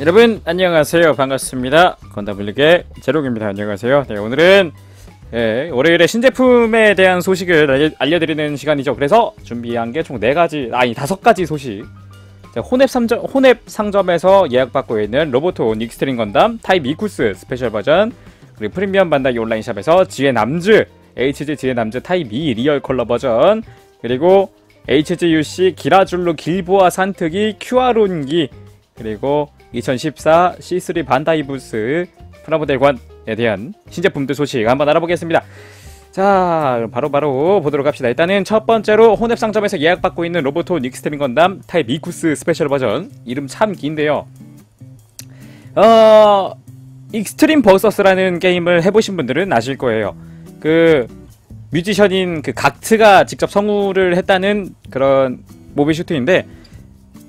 여러분 안녕하세요. 반갑습니다. 건담블릭의 제록입니다. 안녕하세요. 네 오늘은 예, 월요일에 신제품에 대한 소식을 알려, 알려드리는 시간이죠. 그래서 준비한 게 총 4가지 아니 5가지 소식. 자, 혼앱, 상점, 혼앱 상점에서 예약받고 있는 로보토 닉스트링 건담 타입 이쿠스 스페셜 버전 그리고 프리미엄 반다이 온라인샵에서 지혜 남즈 HG 지혜 남즈 타입 2 리얼 컬러 버전 그리고 HGUC 기라줄루 길보아 산특이 큐아론기 그리고 2014 C3 반다이 부스 프라모델관에 대한 신제품들 소식 한번 알아보겠습니다. 자, 바로바로 보도록 합시다. 일단은 첫 번째로 혼앱 상점에서 예약받고 있는 로보토 닉스트링 건담 타입 미쿠스 스페셜 버전 이름 참 긴데요. 어... 익스트림 버서스라는 게임을 해보신 분들은 아실 거예요. 그 뮤지션인 그 각트가 직접 성우를 했다는 그런 모비 슈트인데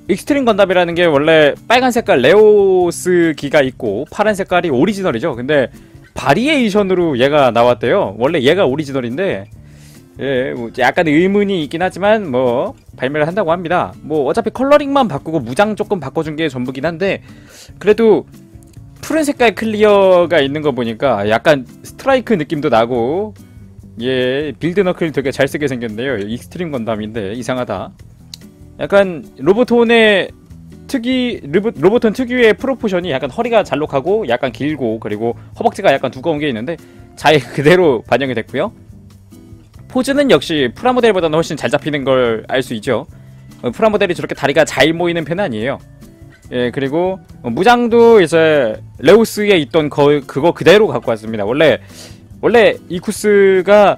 익스트림 건담이라는 게 원래 빨간 색깔 레오스 기가 있고 파란 색깔이 오리지널이죠. 근데 바리에이션으로 얘가 나왔대요. 원래 얘가 오리지널인데 예, 뭐 약간 의문이 있긴 하지만 뭐 발매를 한다고 합니다. 뭐 어차피 컬러링만 바꾸고 무장 조금 바꿔준 게 전부긴 한데 그래도 푸른 색깔 클리어가 있는 거 보니까 약간 스트라이크 느낌도 나고 예 빌드 너클 되게 잘 쓰게 생겼네요. 익스트림 건담인데 이상하다. 약간 로보톤의 특이 로보톤 특유의 프로포션이 약간 허리가 잘록하고 약간 길고 그리고 허벅지가 약간 두꺼운 게 있는데 잘 그대로 반영이 됐고요. 포즈는 역시 프라모델보다는 훨씬 잘 잡히는 걸 알 수 있죠. 어, 프라모델이 저렇게 다리가 잘 모이는 편은 아니에요. 예, 그리고 어, 무장도 이제 레오스에 있던 거, 그거 그대로 갖고 왔습니다. 원래 원래 이 쿠스가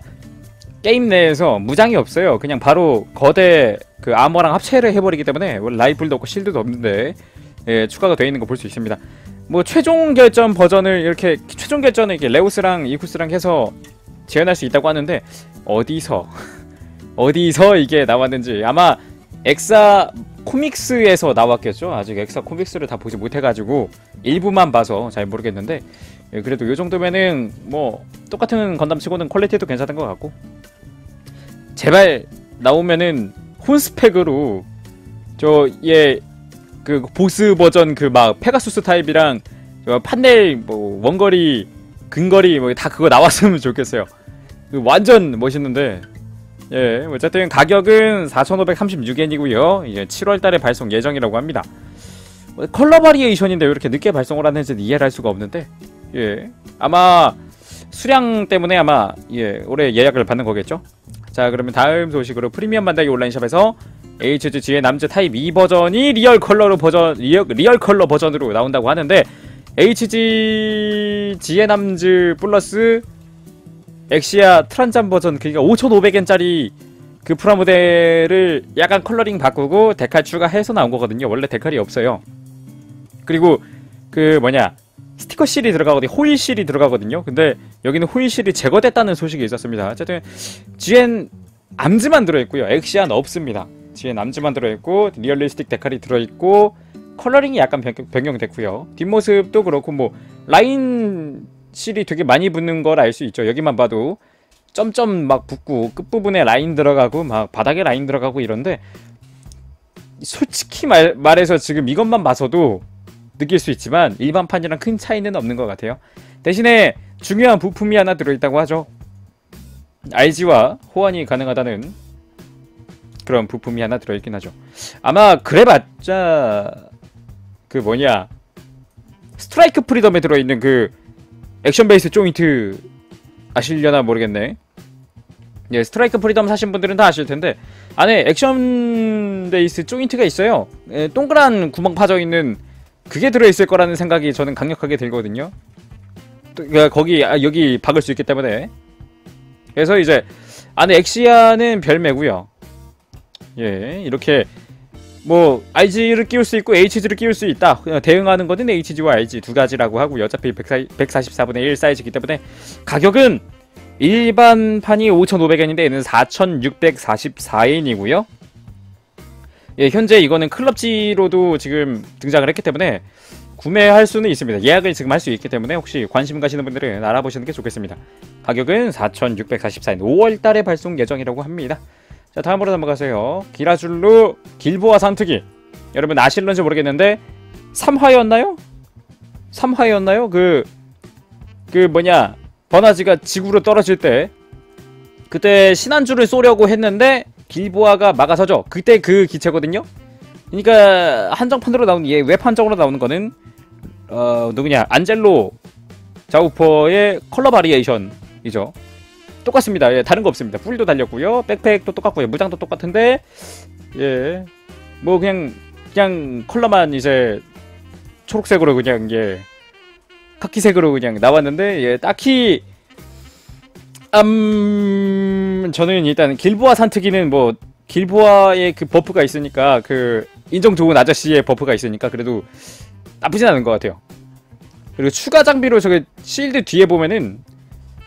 게임 내에서 무장이 없어요. 그냥 바로 거대 그 아머랑 합체를 해버리기 때문에 원래 라이플도 없고 실드도 없는데 예, 추가가 되어 있는 거 볼 수 있습니다. 뭐 최종 결전 버전을 이렇게 최종 결전을 이렇게 레오스랑 이쿠스랑 해서 재현할 수 있다고 하는데 어디서 어디서 이게 나왔는지 아마 엑사 코믹스에서 나왔겠죠. 아직 엑사 코믹스를 다 보지 못해가지고 일부만 봐서 잘 모르겠는데 예, 그래도 요 정도면은 뭐 똑같은 건담 치고는 퀄리티도 괜찮은 것 같고 제발 나오면은 혼스펙으로 저얘 그 보스 버전 그 막 페가수스 타입이랑 판넬 뭐 원거리 근거리 뭐 다 그거 나왔으면 좋겠어요. 그 완전 멋있는데 예 어쨌든 가격은 4,536엔이고요. 이제 7월달에 발송 예정이라고 합니다. 컬러 바리에이션인데 왜 이렇게 늦게 발송을 하는지는 이해를 할 수가 없는데 예 아마 수량 때문에 아마 예 올해 예약을 받는 거겠죠. 자 그러면 다음 소식으로 프리미엄 반다이 온라인샵에서 HG의 남즈 타입 2 버전이 리얼 컬러로 버전 리얼, 리얼 컬러 버전으로 나온다고 하는데 HG 지의 남즈 플러스 엑시아 트란잠 버전 그니까 5,500엔짜리 그 프라모델을 약간 컬러링 바꾸고 데칼 추가해서 나온 거거든요. 원래 데칼이 없어요. 그리고 그 뭐냐 스티커 실이 들어가거든요. 호일 실이 들어가거든요. 근데 여기는 호일 실이 제거됐다는 소식이 있었습니다. 어쨌든 GN 암즈만 들어있고요. 엑시안 없습니다. GN 암즈만 들어있고 리얼리스틱 데칼이 들어있고 컬러링이 약간 변경, 됐고요. 뒷모습도 그렇고 뭐 라인 실이 되게 많이 붙는 걸 알 수 있죠. 여기만 봐도 점점 막 붙고 끝부분에 라인 들어가고 막 바닥에 라인 들어가고 이런데 솔직히 말, 말해서 지금 이것만 봐서도 느낄 수 있지만 일반판이랑 큰 차이는 없는 것 같아요. 대신에 중요한 부품이 하나 들어있다고 하죠. RG와 호환이 가능하다는 그런 부품이 하나 들어있긴 하죠. 아마 그래봤자 그 뭐냐 스트라이크 프리덤에 들어있는 그 액션 베이스 조인트 아실려나 모르겠네. 예, 스트라이크 프리덤 사신 분들은 다 아실 텐데 안에 액션 베이스 조인트가 있어요. 예, 동그란 구멍 파져 있는 그게 들어있을 거라는 생각이 저는 강력하게 들거든요. 그러니까 거기 아, 여기 박을 수 있기 때문에 그래서 이제 안에 엑시아는 별매고요. 예 이렇게 뭐 RG를 끼울 수 있고 HG를 끼울 수 있다. 대응하는 거는 HG와 RG 두 가지라고 하고 어차피 144분의 1 사이즈이기 때문에 가격은 일반판이 5,500엔인데 얘는 4,644엔이고요. 예, 현재 이거는 클럽지로도 지금 등장을 했기 때문에 구매할 수는 있습니다. 예약을 지금 할 수 있기 때문에 혹시 관심 가시는 분들은 알아보시는 게 좋겠습니다. 가격은 4,644엔 5월달에 발송 예정이라고 합니다. 자 다음으로 넘어가세요 기라줄루 길보아 산트기 여러분 아실런지 모르겠는데 3화였나요? 3화였나요? 그, 그 뭐냐, 버나지가 지구로 떨어질 때, 그때 신한줄을 쏘려고 했는데, 길보아가 막아서죠. 그때 그 기체거든요? 그니까, 한정판으로 나오는, 얘 웹한정으로 나오는 거는, 어, 누구냐, 안젤로 자우퍼의 컬러 바리에이션이죠. 똑같습니다. 예, 다른 거 없습니다. 풀도 달렸고요. 백팩도 똑같고요. 무장도 똑같은데, 예, 뭐 그냥, 그냥 컬러만 이제 초록색으로 그냥 예 카키색으로 그냥 나왔는데 예 딱히 음 저는 일단 길보아 산트기는 뭐 길보아의 그 버프가 있으니까 그 인정 좋은 아저씨의 버프가 있으니까 그래도 나쁘진 않은 것 같아요. 그리고 추가 장비로 저기 실드 뒤에 보면은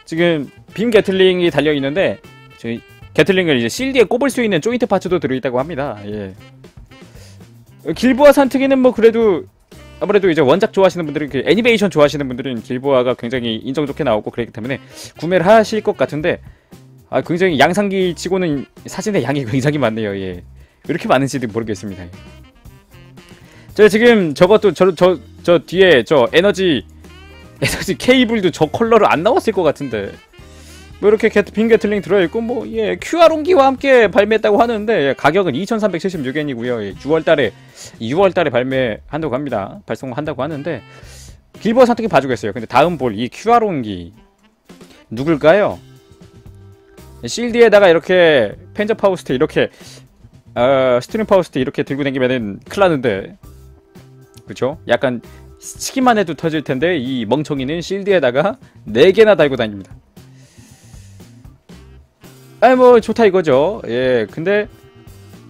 지금 빔 게틀링이 달려 있는데 저기 게틀링을 이제 실드에 꼽을 수 있는 조인트 파츠도 들어있다고 합니다. 예. 길보아 산트기는 뭐 그래도 아무래도 이제 원작 좋아하시는 분들은 그 애니메이션 좋아하시는 분들은 길보아가 굉장히 인정 좋게 나오고 그렇기 때문에 구매를 하실 것 같은데 아 굉장히 양상기 치고는 사진의 양이 굉장히 많네요. 예. 왜 이렇게 많은지도 모르겠습니다. 예. 저 지금 저것도 저 저 저 뒤에 저 에너지 에너지 케이블도 저 컬러로 안 나왔을 것 같은데 뭐 이렇게 게트, 빈 게틀링 들어있고 뭐예 QR 온기와 함께 발매했다고 하는데 예, 가격은 2,376엔이고요. 예, 6월달에 6월달에 발매한다고 합니다. 발송한다고 하는데 길버 선택이 봐주겠어요. 근데 다음 볼 이 QR 온기 누굴까요? 실드에다가 이렇게 펜저 파우스트 이렇게 어, 스트림 파우스트 이렇게 들고 다니면은 큰일 나는데 그쵸? 약간 치기만 해도 터질 텐데 이 멍청이는 실드에다가 4개나 달고 다닙니다. 아뭐 좋다 이거죠. 예, 근데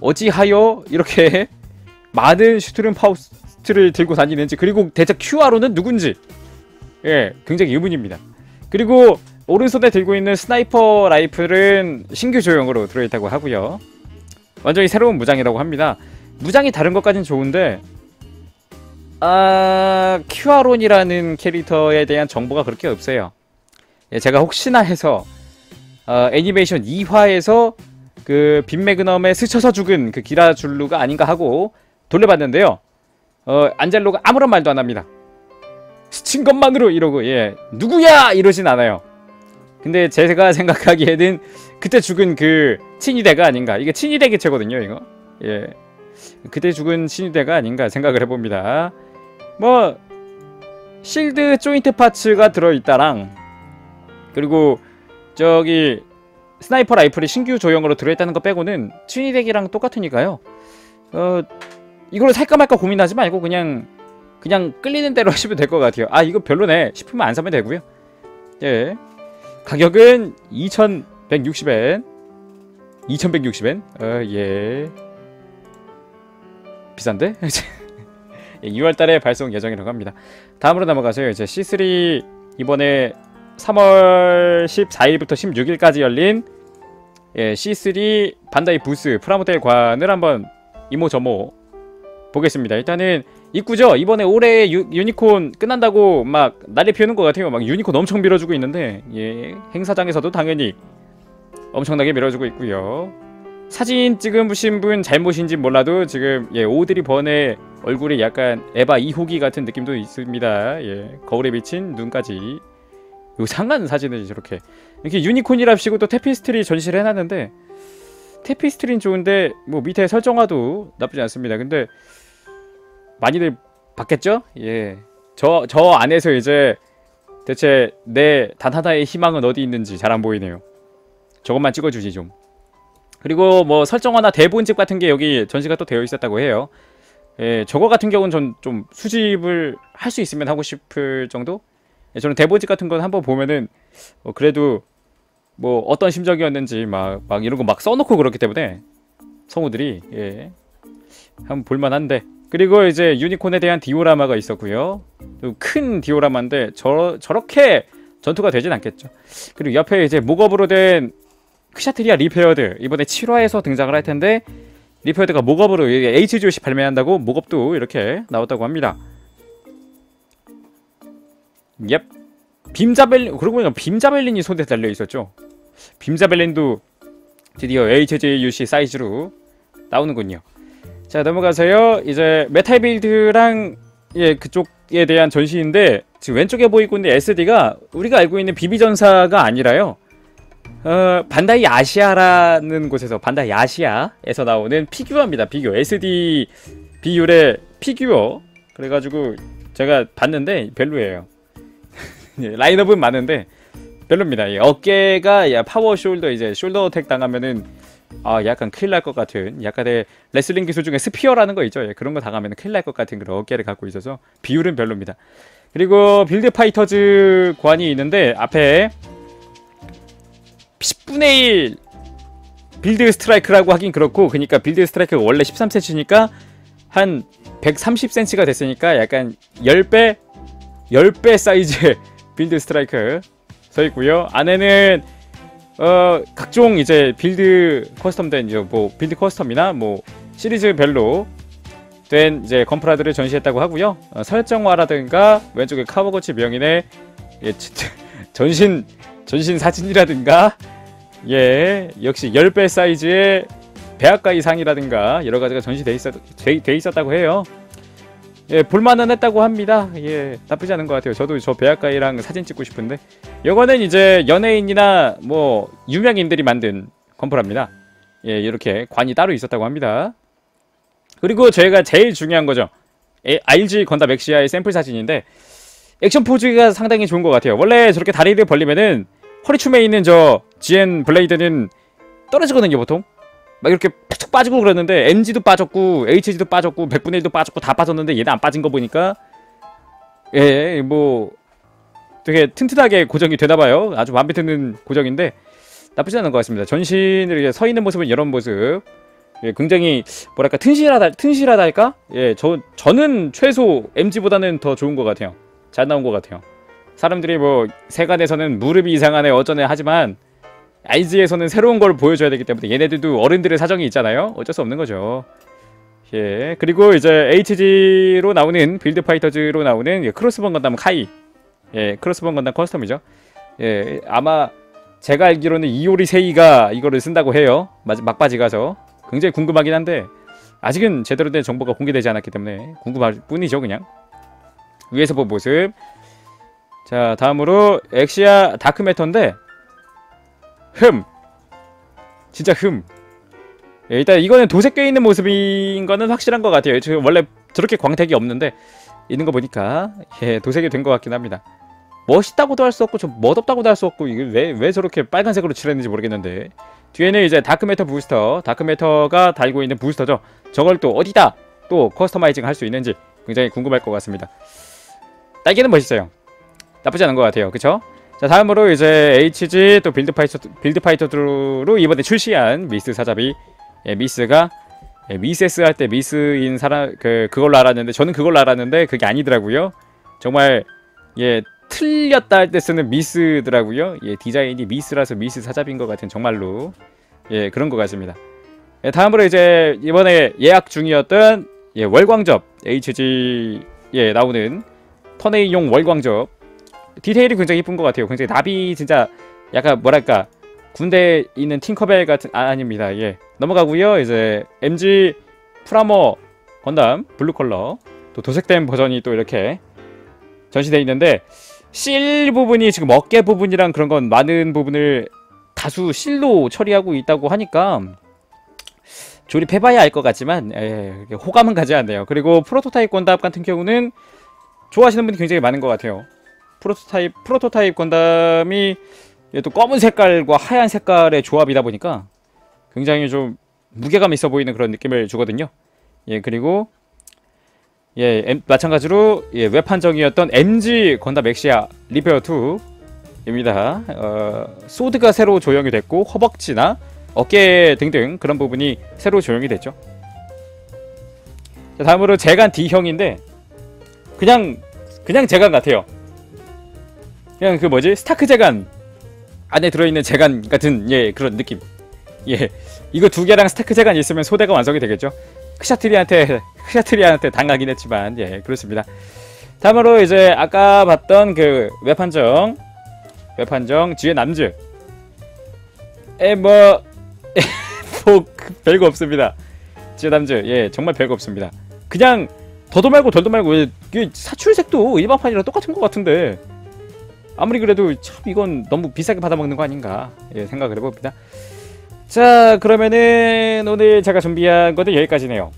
어찌하여 이렇게 많은 슈트룸 파우스트를 들고 다니는지 그리고 대체 QRO는 누군지 예, 굉장히 의문입니다. 그리고 오른손에 들고 있는 스나이퍼 라이플은 신규 조형으로 들어있다고 하고요. 완전히 새로운 무장이라고 합니다. 무장이 다른 것까진 좋은데 아... 큐아론이라는 캐릭터에 대한 정보가 그렇게 없어요. 예, 제가 혹시나 해서 어, 애니메이션 2화에서 그 빈매그넘에 스쳐서 죽은 그 기라줄루가 아닌가 하고 돌려봤는데요. 어, 안젤로가 아무런 말도 안 합니다. 스친 것만으로 이러고 예 누구야 이러진 않아요. 근데 제가 생각하기에는 그때 죽은 그 친위대가 아닌가 이게 친위대 개체거든요 이거 예 그때 죽은 친위대가 아닌가 생각을 해봅니다. 뭐 실드 조인트 파츠가 들어있다랑 그리고 저기 스나이퍼 라이플이 신규 조형으로 들어있다는 거 빼고는 튜니덱이랑 똑같으니까요. 어 이걸 살까 말까 고민하지 말고 그냥 그냥 끌리는 대로 하시면 될 것 같아요. 아 이거 별로네 싶으면 안 사면 되고요. 예 가격은 2,160엔 2,160엔 어 예 비싼데? 예, 2월달에 발송 예정이라고 합니다. 다음으로 넘어가서요. 이제 C3 이번에 3월 14일부터 16일까지 열린 예, C3 반다이 부스 프라모델 관을 한번 이모저모 보겠습니다. 일단은 입구죠. 이번에 올해 유, 유니콘 끝난다고 막 난리 피우는 것 같아요. 막 유니콘 엄청 밀어주고 있는데 예, 행사장에서도 당연히 엄청나게 밀어주고 있고요. 사진 찍으신 분 잘못인지 몰라도 지금 예, 오드리 번의 얼굴에 약간 에바 이호기 같은 느낌도 있습니다. 예, 거울에 비친 눈까지 요 상한 사진을 저렇게 이렇게 유니콘이랍시고 또 테피스트리 전시를 해놨는데 테피스트리는 좋은데 뭐 밑에 설정화도 나쁘지 않습니다. 근데 많이들 봤겠죠? 예. 저, 저 안에서 이제 대체 내 단 하나의 희망은 어디 있는지 잘 안 보이네요. 저것만 찍어주지 좀. 그리고 뭐 설정화나 대본집 같은 게 여기 전시가 또 되어 있었다고 해요. 예, 저거 같은 경우는 전 좀 수집을 할 수 있으면 하고 싶을 정도? 예, 저는 대본집 같은 건 한번 보면은 어, 그래도 뭐 어떤 심정이었는지 막, 막 이런 거 막 써놓고 그렇기 때문에 성우들이 예 한번 볼만한데 그리고 이제 유니콘에 대한 디오라마가 있었고요 큰 디오라마인데 저, 저렇게 전투가 되진 않겠죠 그리고 옆에 이제 목업으로 된 크샤트리아 리페어드 이번에 7화에서 등장을 할 텐데 리페어드가 목업으로 HGOC 발매한다고 목업도 이렇게 나왔다고 합니다 옙. 빔자벨린 그러고 보니까 빔자벨린이 손에 달려 있었죠. 빔자벨린도 드디어 HJUC 사이즈로 나오는군요. 자 넘어가서요. 이제 메탈 빌드랑 예 그쪽에 대한 전시인데 지금 왼쪽에 보이고 있는 SD가 우리가 알고 있는 비비전사가 아니라요. 어, 반다이 아시아라는 곳에서 반다이 아시아에서 나오는 피규어입니다. 피규어 SD 비율의 피규어. 그래가지고 제가 봤는데 별로예요. 예, 라인업은 많은데 별로입니다. 예, 어깨가 야, 파워 숄더 이제 숄더 어택 당하면은 아 약간 큰일 날 것 같은 약간의 레슬링 기술 중에 스피어라는 거 있죠. 예, 그런 거 당하면 큰일 날 것 같은 그런 어깨를 갖고 있어서 비율은 별로입니다. 그리고 빌드 파이터즈 관이 있는데 앞에 10분의 1 빌드 스트라이크라고 하긴 그렇고 그러니까 빌드 스트라이크가 원래 13cm니까 한 130cm가 됐으니까 약간 10배 10배 사이즈의 빌드 스트라이크 서 있고요. 안에는 어 각종 이제 빌드 커스텀된 이제 뭐 빌드 커스텀이나 뭐 시리즈별로 된 이제 건프라들을 전시했다고 하고요. 어, 설정화라든가 왼쪽에 카버거치 명인의 예, 전신 전신 사진이라든가 예 역시 10배 사이즈의 배아가 이상이라든가 여러 가지가 전시돼 있었 돼, 돼 있었다고 해요. 예, 볼만은 했다고 합니다. 예, 나쁘지 않은 것 같아요. 저도 저 배아가이랑 사진 찍고 싶은데. 이거는 이제 연예인이나 뭐 유명인들이 만든 건프랍니다. 예, 이렇게 관이 따로 있었다고 합니다. 그리고 저희가 제일 중요한 거죠. 예, RG 건담 엑시아의 샘플 사진인데 액션 포즈가 상당히 좋은 것 같아요. 원래 저렇게 다리를 벌리면은 허리춤에 있는 저 GN 블레이드는 떨어지거든요, 보통. 막 이렇게 푹 빠지고 그랬는데 MG도 빠졌고 HG도 빠졌고 100분의 1도 빠졌고 다 빠졌는데 얘는 안 빠진 거 보니까 예, 뭐 되게 튼튼하게 고정이 되나봐요. 아주 마음에 드는 고정인데 나쁘지 않은 것 같습니다. 전신을 이렇게 서 있는 모습은 이런 모습. 예, 굉장히 뭐랄까 튼실하다 튼실하달까? 예, 저 저는 최소 MG보다는 더 좋은 것 같아요. 잘 나온 것 같아요. 사람들이 뭐 세간에서는 무릎이 이상하네 어쩌네 하지만 아이즈에서는 새로운 걸 보여줘야 되기 때문에 얘네들도 어른들의 사정이 있잖아요. 어쩔 수 없는 거죠. 예. 그리고 이제 HG로 나오는 빌드 파이터즈로 나오는 예, 크로스본 건담 카이. 예, 크로스본 건담 커스텀이죠. 예, 아마 제가 알기로는 이오리 세이가 이거를 쓴다고 해요. 막바지 가서 굉장히 궁금하긴 한데 아직은 제대로 된 정보가 공개되지 않았기 때문에 궁금할 뿐이죠, 그냥. 위에서 본 모습. 자, 다음으로 엑시아 다크메터인데 흠. 진짜 흠. 예, 일단 이거는 도색 껴 있는 모습인 거는 확실한 것 같아요. 지금 원래 저렇게 광택이 없는데 있는 거 보니까 예 도색이 된 것 같긴 합니다. 멋있다고도 할 수 없고 좀 멋없다고도 할 수 없고 이게 왜, 왜 저렇게 빨간색으로 칠했는지 모르겠는데. 뒤에는 이제 다크메터 부스터. 다크메터가 달고 있는 부스터죠. 저걸 또 어디다 또 커스터마이징 할 수 있는지 굉장히 궁금할 것 같습니다. 딸기는 멋있어요. 나쁘지 않은 것 같아요. 그쵸? 자 다음으로 이제 HG 또 빌드 파이터 빌드 파이터로 이번에 출시한 미스 사자비 예, 미스가 예, 미세스 할 때 미스인 사람 그 그걸로 알았는데 저는 그걸로 알았는데 그게 아니더라고요. 정말 예 틀렸다 할 때 쓰는 미스더라고요. 예 디자인이 미스라서 미스 사자비인 것 같은 정말로 예 그런 것 같습니다. 예, 다음으로 이제 이번에 예약 중이었던 예 월광접 HG에 나오는 터네이용 월광접 디테일이 굉장히 이쁜 것 같아요. 굉장히 나비 진짜 약간 뭐랄까 군대에 있는 팅커벨 같은 아, 아닙니다. 예 넘어가고요. 이제 MG 프라모 건담 블루 컬러 또 도색된 버전이 또 이렇게 전시되어 있는데 실 부분이 지금 어깨 부분이랑 그런 건 많은 부분을 다수 실로 처리하고 있다고 하니까 조립해봐야 알 것 같지만 에, 예, 호감은 가지 않네요. 그리고 프로토타입 건담 같은 경우는 좋아하시는 분이 굉장히 많은 것 같아요. 프로토타입 프로토타입 건담이 또 검은 색깔과 하얀 색깔의 조합이다 보니까 굉장히 좀 무게감 있어 보이는 그런 느낌을 주거든요. 예 그리고 예 M, 마찬가지로 예, 웹판정이었던 MG 건담 엑시아 리페어 2입니다. 어, 소드가 새로 조형이 됐고 허벅지나 어깨 등등 그런 부분이 새로 조형이 됐죠. 자, 다음으로 재간 D형인데 그냥 그냥 재간 같아요. 그냥 그 뭐지? 스타크 재간 안에 들어있는 재간 같은 예 그런 느낌. 예. 이거 두 개랑 스타크 재간 있으면 소대가 완성이 되겠죠? 크샤트리한테 크샤트리한테 당하긴 했지만 예 그렇습니다. 다음으로 이제 아까 봤던 그 웹판정 웹판정 뒤에 남즈. 에뭐 뭐 그, 별거 없습니다. 지어담즈 예 정말 별거 없습니다. 그냥 더도 말고 덜도 말고 예, 이게 사출색도 일반판이랑 똑같은 것 같은데 아무리 그래도 참 이건 너무 비싸게 받아먹는 거 아닌가 예 생각을 해봅니다. 자 그러면은 오늘 제가 준비한 것은 여기까지네요.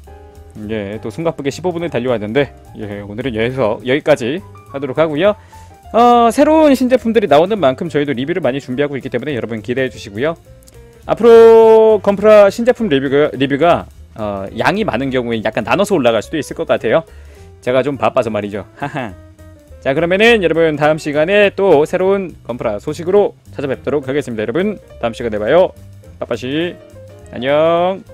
예, 또 숨가쁘게 15분을 달려왔는데 예, 오늘은 여기서 여기까지 하도록 하고요. 어, 새로운 신제품들이 나오는 만큼 저희도 리뷰를 많이 준비하고 있기 때문에 여러분 기대해 주시고요. 앞으로 건프라 신제품 리뷰가, 리뷰가 어, 양이 많은 경우에 약간 나눠서 올라갈 수도 있을 것 같아요. 제가 좀 바빠서 말이죠. 하하. 자 그러면은 여러분 다음 시간에 또 새로운 건프라 소식으로 찾아뵙도록 하겠습니다. 여러분 다음 시간에 봐요. 빠빠시 안녕.